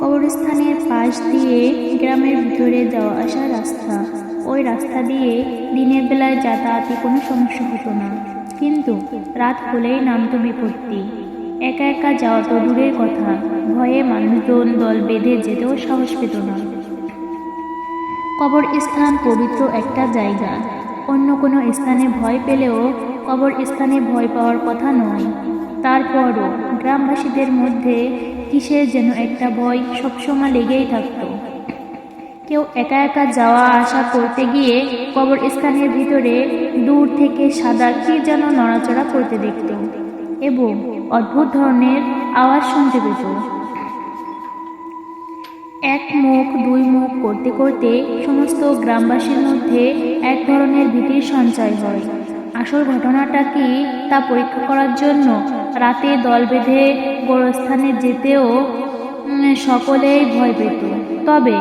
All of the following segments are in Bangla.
কবরস্থানের পাশ দিয়ে গ্রামের ভিতরে যাওয়া আসা রাস্তা। ওই রাস্তা দিয়ে দিনের বেলায় যাতায়াতে কোনো সমস্যা হতো না। কিন্তু রাত হলেই নামতো বিপত্তি। একা একা যাওয়া তো দূরের কথা। ভয়ে মানুষজন দল বেঁধে যেতেও সাহস পেত না। কবরস্থান পবিত্র একটা জায়গা। অন্য কোনো স্থানে ভয় পেলেও কবরস্থানে ভয় পাওয়ার কথা নয়। তারপরও গ্রামবাসীদের মধ্যে কিসের যেন একটা ভয় সবসময় লেগেই থাকতো। কেউ একা একা যাওয়া আসা করতে গিয়ে কবরস্থানের ভিতরে দূর থেকে সাদা কি যেন নড়াচড়া করতে দেখত এবং অদ্ভুত ধরনের আওয়াজ শুনতে পেত। এক মুখ, দুই মুখ করতে করতে সমস্ত গ্রামবাসীর মধ্যে এক ধরনের ভীতির সঞ্চয় হয়। আসল ঘটনাটা কি তা পরীক্ষা করার জন্য রাতে দল বেঁধে গোরস্থানে যেতেও সকলেই ভয় পেত। তবে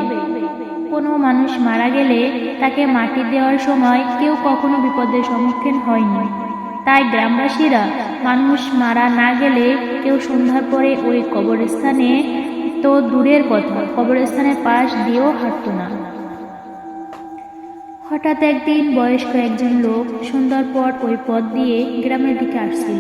কোনো মানুষ মারা গেলে তাকে মাটি দেওয়ার সময় কেউ কখনো বিপদের সম্মুখীন হয়নি। তাই গ্রামবাসীরা মানুষ মারা না গেলে কেউ সন্ধ্যার পরে ওই কবরস্থানে তো দূরের কথা, কবরস্থানের পাশ দিয়েও হাঁটত না। হঠাৎ একদিন বয়স্ক একজন লোক সন্ধ্যার পর ওই পথ দিয়ে গ্রামের দিকে আসছিল।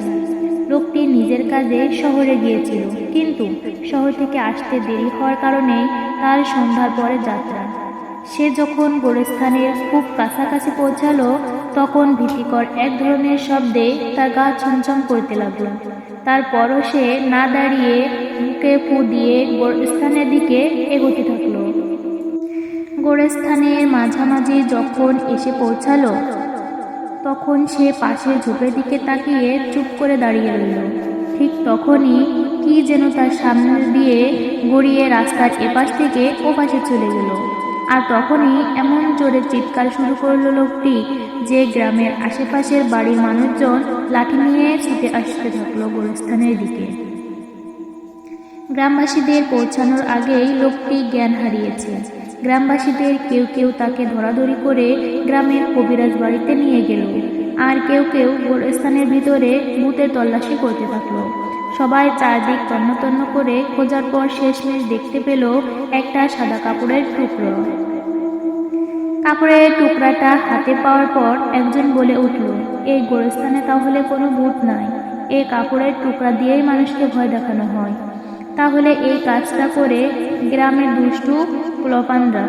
লোকটি নিজের কাজে শহরে গিয়েছিল। কিন্তু শহর থেকে আসতে দেরি হওয়ার কারণে তার সন্ধ্যার পরে যাত্রা। সে যখন গোরস্থানের খুব কাছাকাছি পৌঁছালো, তখন ভীতিকর এক ধরনের শব্দে তার গা ছমছম করতে লাগল। তারপরও সে না দাঁড়িয়ে মুখে ফু দিয়ে গোরস্থানের দিকে এগোতে থাকল। গোরস্থানের মাঝামাঝি যখন এসে পৌঁছালো তখন সে পাশের ঝোপের দিকে তাকিয়ে চুপ করে দাঁড়িয়ে রইল। ঠিক তখনই কি যেন তার সামনে দিয়ে গড়িয়ে রাস্তার এপাশ থেকে ওপাশে চলে গেল। আর তখনই এমন জোরে চিৎকার শুরু করল লোকটি যে গ্রামের আশেপাশের বাড়ির মানুষজন লাঠি নিয়ে ছুটে আসতে থাকল গোরস্থানের দিকে। গ্রামবাসীদের পৌঁছানোর আগেই লোকটি জ্ঞান হারিয়েছে। গ্রামবাসীদের কেউ কেউ তাকে ধরাধরি করে গ্রামের কবিরাজ বাড়িতে নিয়ে গেল। আর কেউ কেউ গোরস্থানের ভিতরে ভূতের তল্লাশি করতে থাকল। সবাই চারদিক তন্ন তন্ন করে খোঁজার পর শেষমেশ দেখতে পেল একটা সাদা কাপড়ের টুকরো। কাপড়ের টুকরাটা হাতে পাওয়ার পর একজন বলে উঠল, এই গোরস্থানে তাহলে কোনো ভূত নাই। এই কাপড়ের টুকরা দিয়েই মানুষকে ভয় দেখানো হয়। তাহলে এই কাজটা করে গ্রামের দুষ্টু প্লপানরা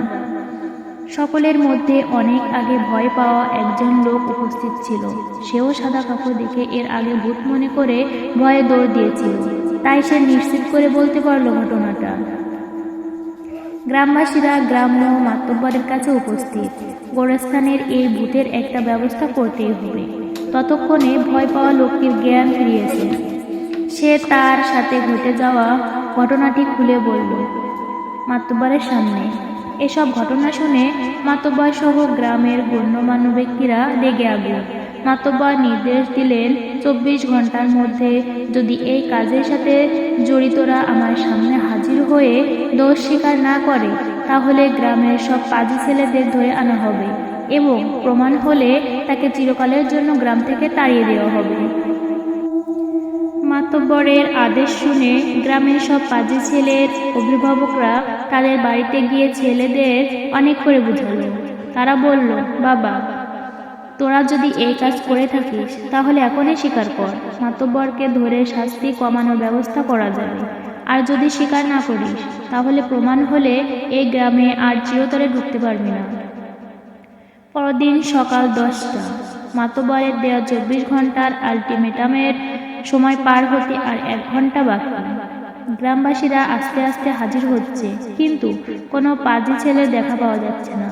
সকলের মধ্যে অনেক আগে ভয় পাওয়া একজন লোক উপস্থিত ছিল। সেও সাদা কাপড় দেখে এর আগে ভূত মনে করে ভয়ে দৌড় দিয়েছিল। তাই সে নিশ্চিত করে বলতে পারল ঘটনাটা। গ্রামবাসীরা গ্রাম্য মাতব্বরের কাছে উপস্থিত। গোরস্থানের এই ভূতের একটা ব্যবস্থা করতেই হবে। ততক্ষণে ভয় পাওয়া লোকটির জ্ঞান ফিরিয়েছে। সে তার সাথে ঘটে যাওয়া ঘটনাটি খুলে বলল মাতব্বরের সামনে। এসব ঘটনা শুনে মাতব্বর সহ গ্রামের গণ্যমান্য ব্যক্তিরা রেগে আগুন। মাতব্বর নির্দেশ দিলেন, চব্বিশ ঘণ্টার মধ্যে যদি এই কাজের সাথে জড়িতরা আমার সামনে হাজির হয়ে দোষ স্বীকার না করে, তাহলে গ্রামের সব পাজি ছেলেদের ধরে আনা হবে এবং প্রমাণ হলে তাকে চিরকালের জন্য গ্রাম থেকে তাড়িয়ে দেওয়া হবে। মাতব্বরের আদেশ শুনে গ্রামের সব পাজি ছেলের অভিভাবকরা তাদের বাড়িতে গিয়ে ছেলেদের অনেক করে বুঝালো। তারা বলল, বাবা, তোরা যদি এই কাজ করে থাকিস, তাহলে এখনই স্বীকার কর। মাতব্বরকে ধরে শাস্তি কমানোর ব্যবস্থা করা যাবে। আর যদি স্বীকার না করিস, তাহলে প্রমাণ হলে এই গ্রামে আর চিরতরে ঢুকতে পারবি না। পরদিন সকাল দশটা মাতব্বরের দেওয়া চব্বিশ ঘণ্টার আলটিমেটামের সময় পার হতে আর এক ঘণ্টা বাকি। গ্রামবাসীরা আস্তে আস্তে হাজির হচ্ছে, কিন্তু কোনো পাজি ছেলে দেখা পাওয়া যাচ্ছে না।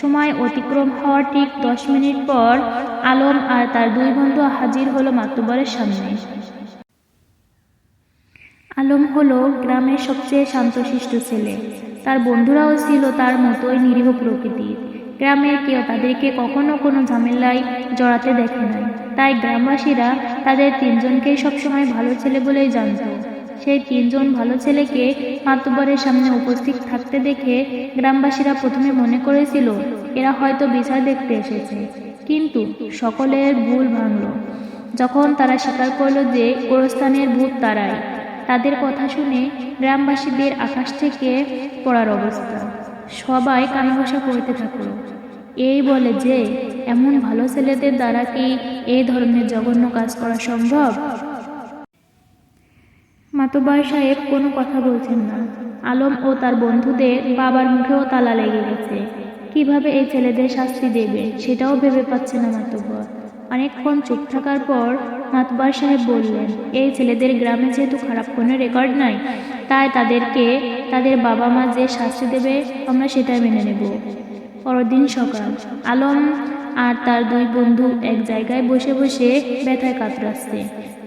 সময় অতিক্রম হওয়ার ঠিক দশ মিনিট পর আলম আর তার দুই বন্ধু হাজির হলো মাতব্বরের সামনে। আলম হলো গ্রামের সবচেয়ে শান্তশিষ্ট ছেলে। তার বন্ধুরাও ছিল তার মতোই নিরীহ প্রকৃতির। গ্রামের কেউ তাদেরকে কখনো কোনো ঝামেলায় জড়াতে দেখে নাই। তাই গ্রামবাসীরা তাদের তিনজনকেই সবসময় ভালো ছেলে বলেই জানত। সেই তিনজন ভালো ছেলেকে মাতব্বরের সামনে উপস্থিত থাকতে দেখে গ্রামবাসীরা প্রথমে মনে করেছিল, এরা হয়তো বিচার দেখতে এসেছে। কিন্তু সকলের ভুল ভাঙল। যখন তারা স্বীকার করল যে গোরস্থানের ভূত তারাই, তাদের কথা শুনে গ্রামবাসীদের আকাশ থেকে পড়ার অবস্থা। সবাই কানাঘষা করতে থাকল। এই বলে যে এমন ভালো ছেলেদের দ্বারা কি এই ধরনের জঘন্য কাজ করা সম্ভব? মাতবার সাহেব কোনো কথা বলছেন না। আলম ও তার বন্ধুদের বাবার মুখেও তালা লেগে গেছে। কীভাবে এই ছেলেদের শাস্তি দেবে, সেটাও ভেবে পাচ্ছে না মাতব্বর। অনেকক্ষণ চুপ থাকার পর মাতবার সাহেব বললেন, এই ছেলেদের গ্রামে যেহেতু খারাপ কোনো রেকর্ড নাই, তাই তাদেরকে, তাদের বাবা মা যে শাস্তি দেবে, আমরা সেটাই মেনে নেব। পরদিন সকাল, আলম আর তার দুই বন্ধু এক জায়গায় বসে বসে ব্যথায় কাতরাচ্ছে।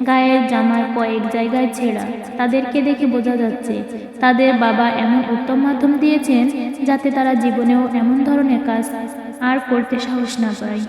গায়ের জামার কয়েক জায়গায় ছেঁড়া। তাদেরকে দেখে বোঝা যাচ্ছে, তাদের বাবা এমন উত্তম মাধ্যম দিয়েছেন যাতে তারা জীবনেও এমন ধরনের কাজ আর করতে সাহস না পায়।